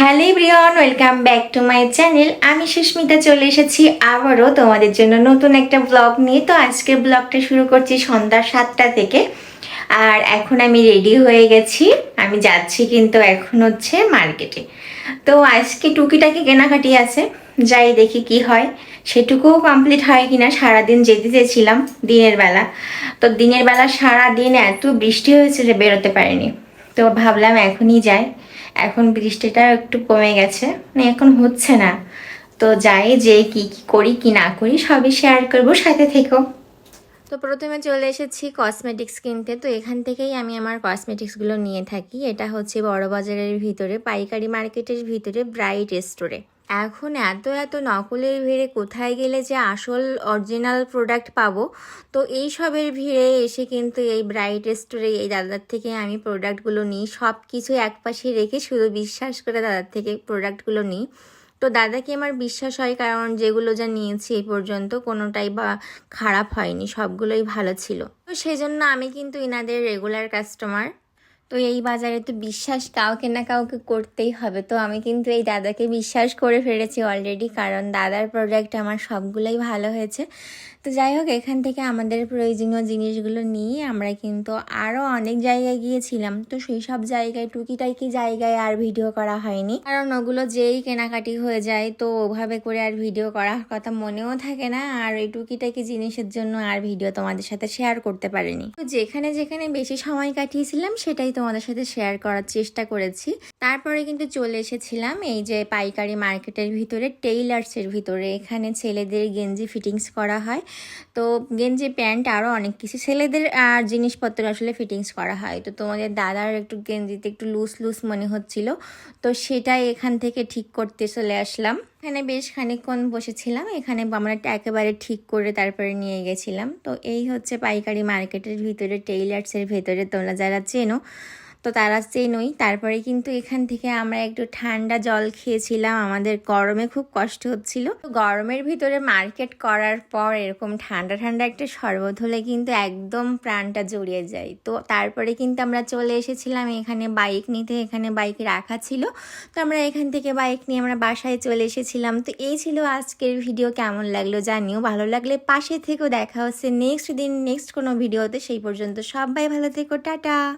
Hello everyone, welcome back to my channel. আমি সুস্মিতা, চলে এসেছি আবারও তোমাদের জন্য নতুন একটা ব্লগ নিয়ে। তো আজকের ব্লগটা শুরু করছি সন্ধ্যা সাতটা থেকে। আর এখন আমি রেডি হয়ে গেছি। আমি যাচ্ছি কিন্তু এখন হচ্ছে মার্কেটে। তো আজকে টুকিটাকি কেনাকাটি আছে। যাই দেখি কি হয়। সেটুকুও কমপ্লিট হয় কিনা, সারাদিন যেতে চেয়েছিলাম দিনের বেলা। তো দিনের বেলা সারা দিন এত বৃষ্টি হয়েছে যে বেরোতে পারিনি। তো ভাবলাম এখনই যাই। এখন বৃষ্টিটা একটু কমে গেছে। মানে এখন হচ্ছে না। তো যাই, যে কি কি করি, কি না করি, সবই শেয়ার করব, সাথে থেকো। তো প্রথমে চলে এসেছি কসমেটিক্স কিনতে। তো এখান থেকেই আমি আমার কসমেটিক্সগুলো নিয়ে থাকি। এটা হচ্ছে বড় বাজারের ভিতরে, পাইকারি মার্কেটের ভিতরে ব্রাইট স্টোরে এখন এত এত নকলের ভিড়ে কোথায় গেলে যে আসল অরিজিনাল প্রোডাক্ট পাবো? তো এই সবের ভিড়ে এসে কিন্তু এই ব্রাইট স্টোরে এই দাদার থেকে আমি প্রোডাক্টগুলো নিই। সব কিছু একপাশে রেখে শুধু বিশ্বাস করে দাদার থেকে প্রোডাক্টগুলো নিই। তো দাদাকে আমার বিশ্বাস হয়, কারণ যেগুলো যা নিয়েছি এই পর্যন্ত কোনোটাই বা খারাপ হয়নি, সবগুলোই ভালো ছিল। তো সেই জন্য আমি কিন্তু ইনাদের রেগুলার কাস্টমার তো এই বাজারে তো বিশ্বাস কাউকে না কাউকে করতেই হবে। তো আমি কিন্তু এই দাদাকে বিশ্বাস করে ফেলেছি অলরেডি কারণ দাদার প্রোডাক্ট আমার সবগুলোই ভালো হয়েছে। তো যাই হোক, এখান থেকে আমাদের প্রয়োজনীয় জিনিসগুলো নিয়ে আমরা কিন্তু আরও অনেক জায়গায় গিয়েছিলাম। তো সেই সব জায়গায়, টুকিটাকি জায়গায় আর ভিডিও করা হয়নি। কারণ ওগুলো যেই কেনাকাটি হয়ে যায়, তো ওভাবে করে আর ভিডিও করার কথা মনেও থাকে না। আর এই টুকিটাকি জিনিসের জন্য আর ভিডিও তোমাদের সাথে শেয়ার করতে পারিনি। তো যেখানে যেখানে বেশি সময় কাটিয়েছিলাম, সেটাই তোমাদের সাথে শেয়ার করার চেষ্টা করেছি। তারপরে কিন্তু চলে এসেছিলাম এই যে পাইকারি মার্কেটের ভিতরে, টেইলার্সের ভিতরে। এখানে ছেলেদের গেঞ্জি ফিটিংস করা হয়। তো গেঞ্জি, প্যান্ট আরও অনেক কিছু। ছেলেদের আর জিনিসপত্র আসলে ফিটিংস করা হয়। তো তোমাদের দাদার একটু গেঞ্জিতে একটু লুজ লুজ মনে হচ্ছিল। তো সেটাই এখান থেকে ঠিক করতে চলে আসলাম। এখানে বেশ খানিকক্ষণ বসেছিলাম। এখানে আমরা একেবারে ঠিক করে তারপরে নিয়ে গেছিলাম। তো এই হচ্ছে পাইকারি মার্কেটের ভিতরে টেইলার্সের ভেতরে তোমরা যারা চেনো তো তারা চেনই। তারপরে কিন্তু এখান থেকে আমরা একটু ঠান্ডা জল খেয়েছিলাম। আমাদের গরমে খুব কষ্ট হচ্ছিল। তো গরমের ভিতরে মার্কেট করার পর এরকম ঠান্ডা ঠান্ডা একটা শরবত হলে কিন্তু একদম প্রাণটা জড়িয়ে যায়। তো তারপরে কিন্তু আমরা চলে এসেছিলাম এখানে বাইক নিতে। এখানে বাইক রাখা ছিল। তো আমরা এখান থেকে বাইক নিয়ে আমরা বাসায় চলে এসেছিলাম। তো এই ছিল আজকের ভিডিও। কেমন লাগল জানিও। ভালো লাগলে পাশে থেকেও দেখা হচ্ছে। নেক্সট দিন, নেক্সট কোনো ভিডিওতে সেই পর্যন্ত সবাই ভালো থেকো। টাটা!